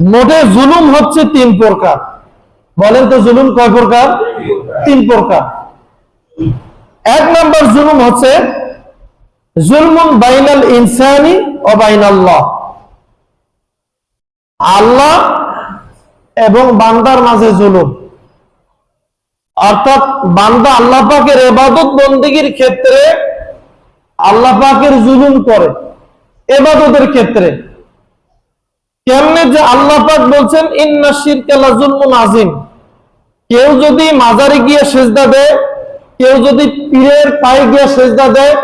মোটে জুলুম হচ্ছে তিন প্রকার। বলেন তো জুলুম কয় প্রকার? তিন প্রকার। এক নম্বর জুলুম হচ্ছে জুলমুন বাইনাল ইনসানি ও বাইনাল্লাহ। আল্লাহ এবং বান্দার মাঝে জুলুম। অর্থাৎ বান্দা আল্লাহ পাকের এবাদত বন্দীগীর ক্ষেত্রে আল্লাহ পাকের জুলুম করে। এবাদতের ক্ষেত্রে। কেমনে যে আল্লাহ পাক বলছেন, ইন্না শিরকা লাজুলমুন আজিম কেউ যদি মাজারে গিয়ে সেজদা দেয়, কেউ যদি পীরের পায়ে গিয়ে সেজদা দেয়,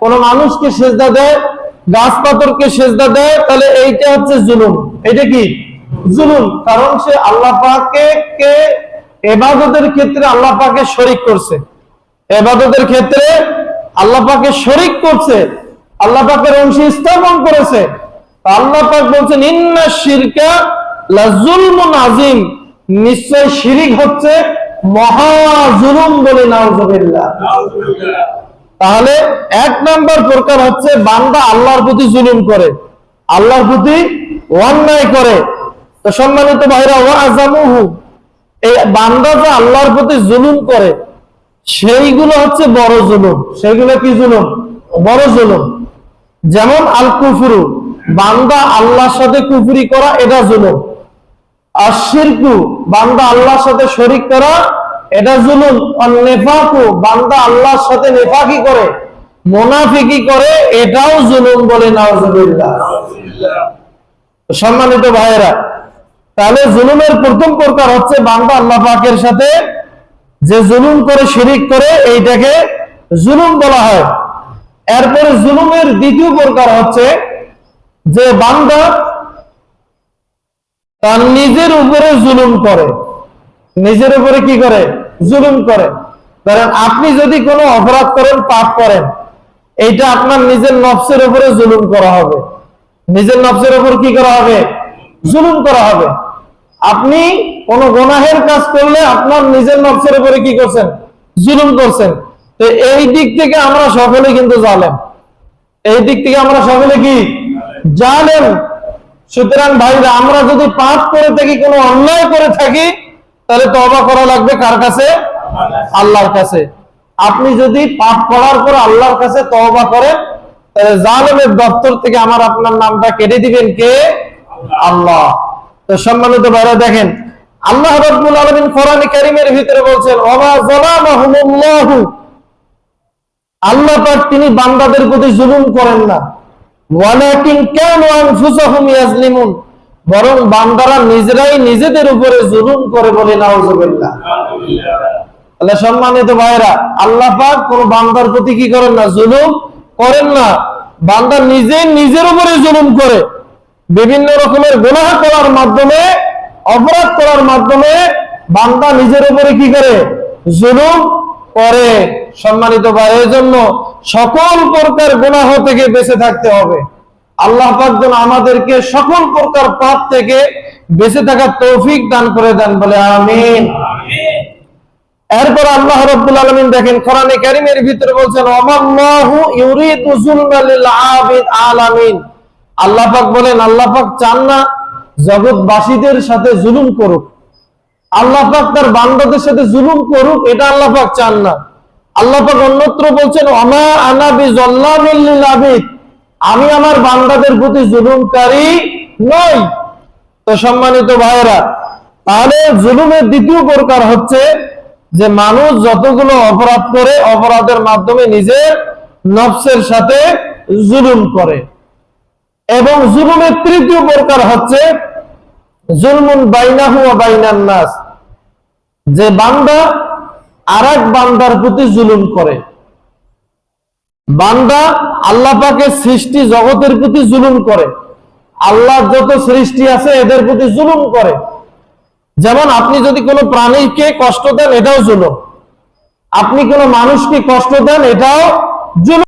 কোন মানুষকে সেজদা দেয় গাছ পাথরকে সেজদা দেয়, তাহলে এইটা হচ্ছে জুলুম। এটা কি? জুলুম। কারণ সে আল্লাহ পাকে কে? এবাদতের ক্ষেত্রে আল্লাহ পাকে শরিক করছে। এবাদতের ক্ষেত্রে আল্লাহ পাকে শরিক করছে। আল্লাহ পাকের অংশ স্থাপন করেছে। আল্লাহ পাক বলছেন, ইন্না শিরকা লাজুলমুন আজিম নিশ্চয় শিরিক হচ্ছে মহা জুলুম বলে নাউজুবিল্লাহ। তাহলে এক নাম্বার প্রকার হচ্ছে বান্দা আল্লাহর প্রতি জুলুম করে, আল্লাহর প্রতি অন্যায় করে। তো সম্মানিত ভাইরা, ওয়া আজামুহু এই বান্দা যে আল্লাহর প্রতি জুলুম করে, সেইগুলো হচ্ছে বড় জুলুম। সেগুলো কি জুলুম? বড় জুলুম। যেমন আল কুফুরু বান্দা আল্লাহর সাথে কুফরি করা, এটা জুলুম। আর শিরকু, বান্দা আল্লাহর সাথে শরিক করা, এটা জুলুম। আর নেফাকু, বান্দা আল্লাহর সাথে নেফাকি করে, মোনাফিকি করে, এটাও জুলুম বলে নাউজুবিল্লাহ। সম্মানিত ভাইয়েরা, তাহলে জুলুমের প্রথম প্রকার হচ্ছে বান্দা আল্লাহ পাকের সাথে যে জুলুম করে, শিরিক করে, এইটাকে জুলুম বলা হয়। এরপরে জুলুমের দ্বিতীয় প্রকার হচ্ছে যে বান্দা তার নিজের উপরে জুলুম করে, নিজের উপরে কি করে? জুলুম করে। ধরেন আপনি যদি কোনো অপরাধ করেন, পাপ করেন, এইটা আপনার নিজের নফসের উপরে জুলুম করা হবে। নিজের নফসের উপর কি করা হবে? জুলুম করা হবে। আপনি কোন গোনাহের কাজ করলে আপনার নিজের নফসের উপরে কি করছেন? জুলুম করছেন। তো এই দিক থেকে আমরা সকলে কিন্তু জানেন এই দিক থেকে আমরা সকলে কি? জানেন সুতরাং ভাইরা, আমরা যদি পাপ করে থাকি, কোনো অন্যায় করে থাকি, তাহলে তবা করা লাগবে কার কাছে? আল্লাহর কাছে। আপনি যদি পাপ করার পর আল্লাহর কাছে তওবা করেন, তাহলে জালেমের দপ্তর থেকে আমার আপনার নামটা কেটে দিবেন কে? আল্লাহ। তো সম্মানিত ভাইরা, দেখেন, আল্লাহ রাব্বুল আলামিন কোরআনে কারীমের ভিতরে বলছেন, ওমা যালামাহুমুল্লাহু আল্লাহ পাক তিনি বান্দাদের প্রতি জুলুম করেন না। বরং বান্দারা নিজেরাই নিজেদের উপরে জুলুম করে বলে নাউজুবিল্লাহ। তাহলে সম্মানিত ভাইরা আল্লাহ পাক কোন বান্দার প্রতি কি করেন না? জুলুম করেন না। বান্দা নিজে নিজের উপরে জুলুম করে। বিভিন্ন রকমের গুনাহ করার মাধ্যমে, অপরাধ করার মাধ্যমে বান্দা নিজের উপরে কি করে? জুলুম করে। সম্মানিত ভাই এই জন্য সকল প্রকার গুনাহ থেকে বেঁচে থাকতে হবে। আল্লাহ পাক যেন আমাদেরকে সকল প্রকার পাপ থেকে বেঁচে থাকার তৌফিক দান করে দেন বলে আমিন। এরপর আল্লাহ রাব্বুল আলামিন দেখেন, কোরআনে কারীমের ভিতরে বলছেন আলামিন। আল্লাহ পাক বলেন, আল্লাহ পাক চান না জগৎবাসীদের সাথে জুলুম করুক। আল্লাহ পাক তার বান্দাদের সাথে জুলুম করুক, এটা আল্লাহ পাক চান না। আল্লাহ পাক অন্যত্র বলছেন, ওমা আনা বিজাল্লামিল লিল আবিদ আমি আমার বান্দাদের প্রতি জুলুমকারী নই। তো সম্মানিত তাহলে জুলুমের দ্বিতীয় প্রকার হচ্ছে যে মানুষ যতগুলো অপরাধ করে, অপরাধের মাধ্যমে নিজের নফসের সাথে জুলুম করে। এবং জুলুমের তৃতীয় প্রকার হচ্ছে জুলমুন বাইনাহু বাইনান যে বান্দা আর এক বান্দার প্রতি জুলুম করে। বান্দা আল্লাহ পাকে সৃষ্টি জগতের প্রতি জুলুম করে। আল্লাহ যত সৃষ্টি আছে এদের প্রতি জুলুম করে। যেমন আপনি যদি কোনো প্রাণীকে কষ্ট দেন, এটাও জুলুম। আপনি কোনো মানুষকে কষ্ট দেন, এটাও জুলুম।